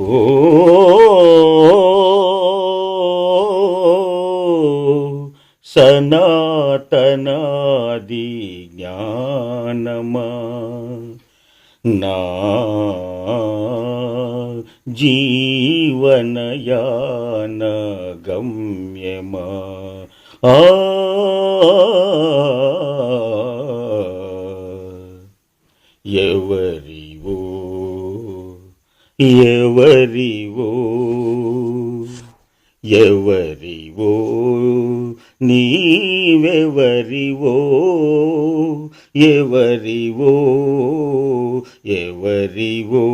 ఓ సనాతనాది జ్ఞానమా నా జీవనయాన గమ్యమా ఆ ఎవరివో ఎవరివో ఎవరివో నీవెవరివో ఎవరివో ఎవరివో.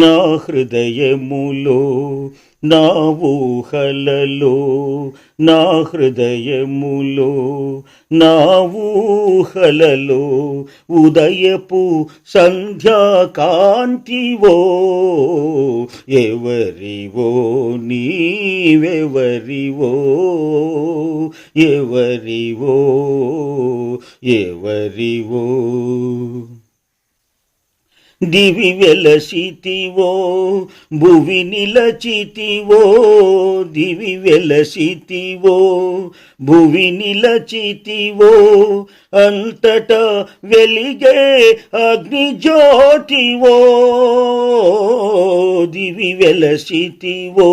నా హృదయములో నా ఊహలలో నా హృదయములో నా ఊహలలో ఉదయపు సంధ్యాకాంతివో ఎవరివో నీవెవరివో ఎవరివో ఎవరివో. దివి వెలసితివో భువి నిలచితివో దివి వెలసితివో భువి నిలచితివో అంతట వెలిగే అగ్ని జ్యోతివో దివి వెలసితివో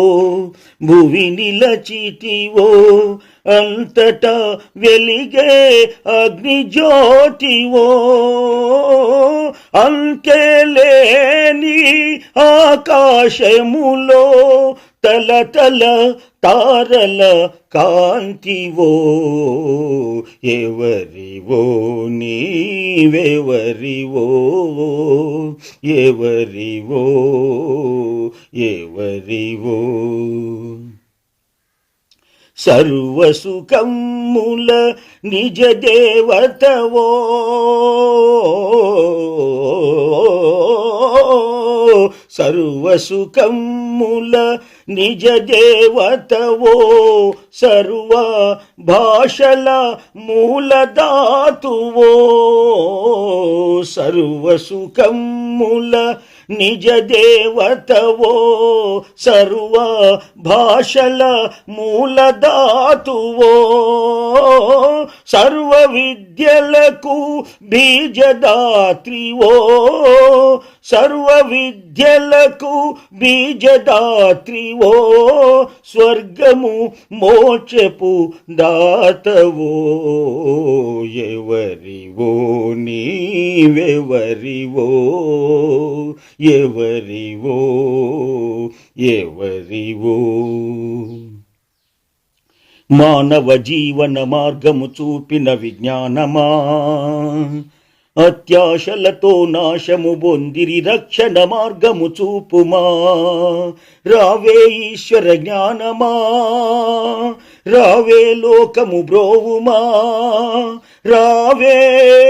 భువి నిలచితివో అంతటా వెలిగే అగ్ని జ్యోతివో అంకెలేని ఆకాశములో తల తల తారల కాంతివో. ఎవరివో నీవెవరివో? ఎవరివో? ఎవరివో? సర్వసుఖముల నిజ దేవతవో సర్వసుఖముల నిజ దేవతవో సర్వ భాషల మూలదాతువో సర్వసుఖముల నిజ దేవతవో సర్వ భాషల మూలధాతువో. సర్వ విద్యలకు బీజదాత్రివో. సర్వ విద్యలకు బీజదాత్రివో. స్వర్గము మోక్షపు దాతవో. ఎవరివో నీవెవరివో. ఎవరివో ఎవరివో. మానవ జీవన మార్గము చూపిన విజ్ఞానమా? అత్యాశలతో నాశము బొందిరి రక్షణ మార్గము చూపుమా? రావే ఈశ్వర జ్ఞానమా? రావే లోకము బ్రోవుమా? రావే రావే